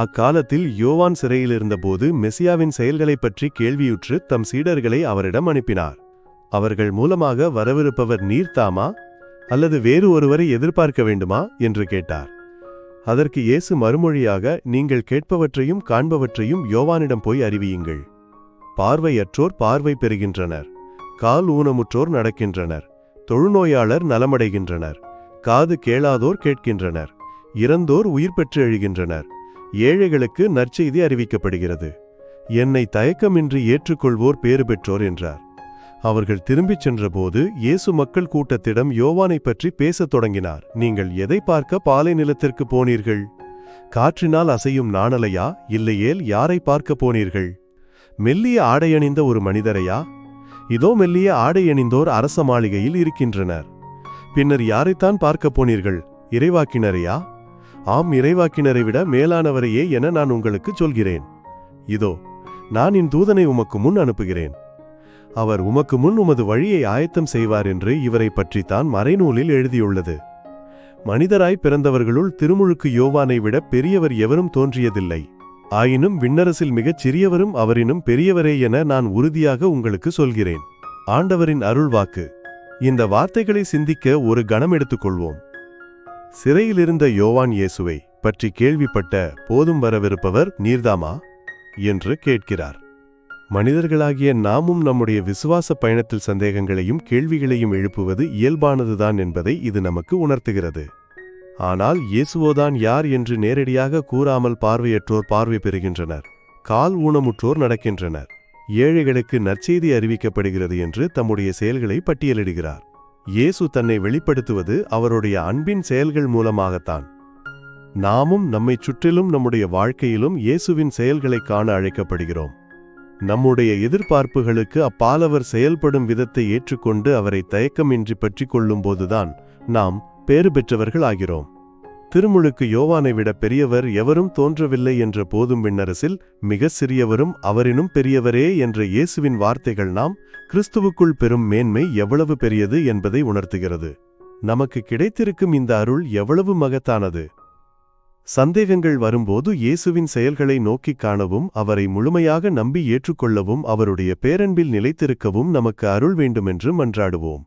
அக்காலத்தில் யோவான் சிறையில் இருந்தபோது மெசியாவின் செயல்களைப் பற்றி கேள்வியுற்று தம் சீடர்களை அவரிடம் அனுப்பினார். அவர்கள் மூலமாக வரவிருப்பவர் நீர்த்தாமா அல்லது வேறு ஒருவரை எதிர்பார்க்க வேண்டுமா? என்று கேட்டார். அதற்கு இயேசு மறுமொழியாக நீங்கள் கேட்பவற்றையும் காண்பவற்றையும் யோவானிடம் போய் அறிவியுங்கள். பார்வையற்றோர் பார்வை பெறுகின்றனர். கால் ஊனமுற்றோர் நடக்கின்றனர். தொழுநோயாளர் நலமடைகின்றனர். காது கேளாதோர் கேட்கின்றனர். இறந்தோர் உயிர் பெற்று எழுகின்றனர். ஏழைகளுக்கு நற்செய்தி அறிவிக்கப்படுகிறது. என்னை தயக்கமின்றி ஏற்றுக்கொள்வோர் பேறு பெற்றோர் என்றார். அவர்கள் திரும்பிச் சென்றபோது இயேசு மக்கள் கூட்டத்திடம் யோவானைப் பற்றி பேசத் தொடங்கினார். நீங்கள் எதை பார்க்க பாலை நிலத்திற்கு போனீர்கள்? காற்றினால் அசையும் நாணலையா? இல்லையேல் யாரை பார்க்க போனீர்கள்? மெல்லிய ஆடையணிந்த ஒரு மனிதரையா? இதோ மெல்லிய ஆடையணிந்தோர் அரச மாளிகையில் இருக்கின்றனர். பின்னர் யாரைத்தான் பார்க்கப் போனீர்கள்? இறைவாக்கினரையா? ஆம் இறைவாக்கினரை விட மேலானவரையே என நான் உங்களுக்குச் சொல்கிறேன். இதோ நான் என் தூதனை உமக்கு முன் அனுப்புகிறேன். அவர் உமக்கு முன் உமது வழியை ஆயத்தம் செய்வார் என்று இவரை பற்றித்தான் மறைநூலில் எழுதியுள்ளது. மனிதராய் பிறந்தவர்களுள் திருமுழுக்கு யோவானை விட பெரியவர் எவரும் தோன்றியதில்லை. ஆயினும் விண்ணரசில் மிகச் சிறியவரும் அவரினும் பெரியவரே என நான் உறுதியாக உங்களுக்கு சொல்கிறேன். ஆண்டவரின் அருள்வாக்கு. இந்த வார்த்தைகளை சிந்திக்க ஒரு கணம் எடுத்துக்கொள்வோம். சிறையிலிருந்த யோவான் இயேசுவை பற்றி கேள்விப்பட்ட போதும் வரவிருப்பவர் நீர்தாமா? என்று கேட்கிறார். மனிதர்களாகிய நாமும் நம்முடைய விசுவாச பயணத்தில் சந்தேகங்களையும் கேள்விகளையும் எழுப்புவது இயல்பானதுதான் என்பதை இது நமக்கு உணர்த்துகிறது. ஆனால் இயேசுவோதான் யார் என்று நேரடியாக கூறாமல் பார்வையற்றோர் பார்வை பெறுகின்றனர். கால் ஊனமுற்றோர் நடக்கின்றனர். ஏழைகளுக்கு நற்செய்தி அறிவிக்கப்படுகிறது என்று தம்முடைய செயல்களை பட்டியலிடுகிறார். இயேசு தன்னை வெளிப்படுத்துவது அவருடைய அன்பின் செயல்கள் மூலமாகத்தான். நாமும் நம்மைச் சுற்றிலும் நம்முடைய வாழ்க்கையிலும் இயேசுவின் செயல்களைக் காண அழைக்கப்படுகிறோம். நம்முடைய எதிர்பார்ப்புகளுக்கு அப்பாலவர் செயல்படும் விதத்தை ஏற்றுக்கொண்டு அவரை தயக்கமின்றி பற்றிக் கொள்ளும்போதுதான் நாம் பேறு பெற்றவர்கள் ஆகிறோம் திருமுழுக்கு யோவானை விட பெரியவர் எவரும் தோன்றவில்லை என்ற போதும் விண்ணரசில் மிகச் சிறியவரும் அவரினும் பெரியவரே என்ற இயேசுவின் வார்த்தைகள் நாம் கிறிஸ்துவுக்குள் பெறும் மேன்மை எவ்வளவு பெரியது என்பதை உணர்த்துகிறது. நமக்கு கிடைத்திருக்கும் இந்த அருள் எவ்வளவு மகத்தானது. சந்தேகங்கள் வரும்போது இயேசுவின் செயல்களை நோக்கிக் காணவும் அவரை முழுமையாக நம்பி ஏற்றுக்கொள்ளவும் அவருடைய பேரன்பில் நிலைத்திருக்கவும் நமக்கு அருள் வேண்டுமென்று மன்றாடுவோம்.